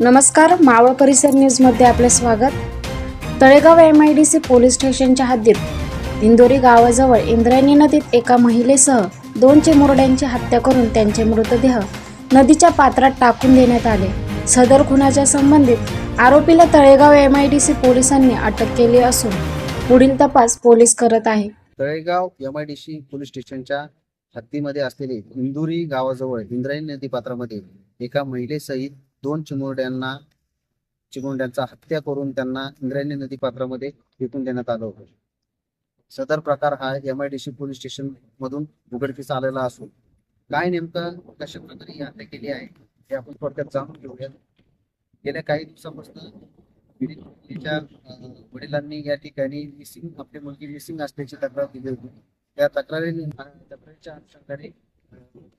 नमस्कार मावळ परिसर न्यूजमध्ये आपले स्वागत. Talegaon M I D C police स्टेशनच्या हद्दीत इंदोरी गावाजवळ इंद्रायणी नदीत एका महिलेसह दोन चिमुरड्यांची हत्या करून त्यांचे मृतदेह नदीच्या पात्रात टाकून देण्यात आले. सदर खुनाच्या संबंधित आरोपीला Talegaon M I D C पोलिसांनी अटक केली असून पुढील तपास पोलीस करत आहे. Talegaon M I D C police स्टेशनच्या हद्दीमध्ये असलेले इंदुरी गावाजवळ इंद्रायणी नदी पात्रामध्ये एका महिलेसहित दोन चिमुरड्यांना चिमुरड्यांचा हत्या करून त्यांना इंद्रायणी नदी पात्रामध्ये फेकून देण्यात आलं होतं. सदर प्रकार हा M I D C police station मधून उघडकीस आलेला असून काय नेमकं कशा प्रकारे ही हत्या केली आहे हे आपण थोडक्यात जाणून घेऊयात. गेल्या काही दिवसापासून पीडित वडिलांनी या ठिकाणी मिसिंग आपली मुलगी मिसिंग असल्याची तक्रार दिली होती. त्या तक्रारी तक्रारीच्या अनुषंगाने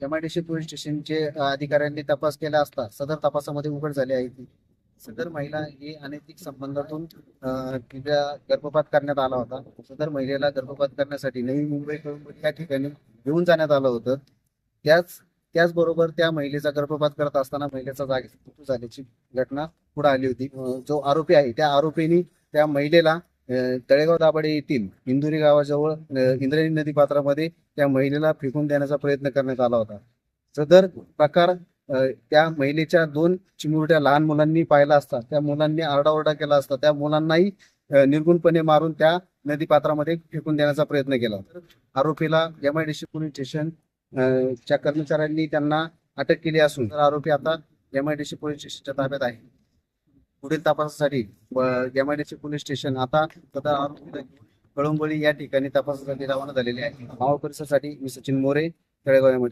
M I D C police स्टेशनचे अधिकाऱ्यांनी तपास केला असता सदर तपासामध्ये उघड झाले आहे की सदर महिला ही अनैतिक संबंधातून तिला गर्भपात करण्यात आला होता. सदर महिलेला गर्भपात करण्यासाठी नवी मुंबई कळंबोली या ठिकाणी घेऊन जाण्यात आलं होतं. त्याच त्याचबरोबर त्या महिलेचा गर्भपात करत असताना महिलेचा जागेत मृत्यू झाल्याची घटना पुढे आली होती. जो आरोपी आहे त्या आरोपीने त्या महिलेला तळेगाव दाभाडे येथील इंदुरी गावाजवळ इंद्रायणी नदी पात्रामध्ये त्या महिलेला फेकून देण्याचा प्रयत्न करण्यात आला होता. सदर प्रकार त्या महिलेच्या दोन चिमुरट्या लहान मुलांनी पाहिला असता त्या मुलांनी आरडाओरडा केला असता त्या मुलांनाही निर्गुणपणे मारून त्या नदी पात्रामध्ये फेकून देण्याचा प्रयत्न केला आरोपीला M I D C police station अं, च्या कर्मचाऱ्यांनी त्यांना अटक केली असून तर आरोपी आता M I D C police स्टेशनच्या ताब्यात आहे. पुढील तपासासाठी एम पोलीस स्टेशन आता सदर आरोपीला या ठिकाणी तपासासाठी रवाना झालेले आहे. मावळ परिसरासाठी मी सचिन मोरे तळेगाव एम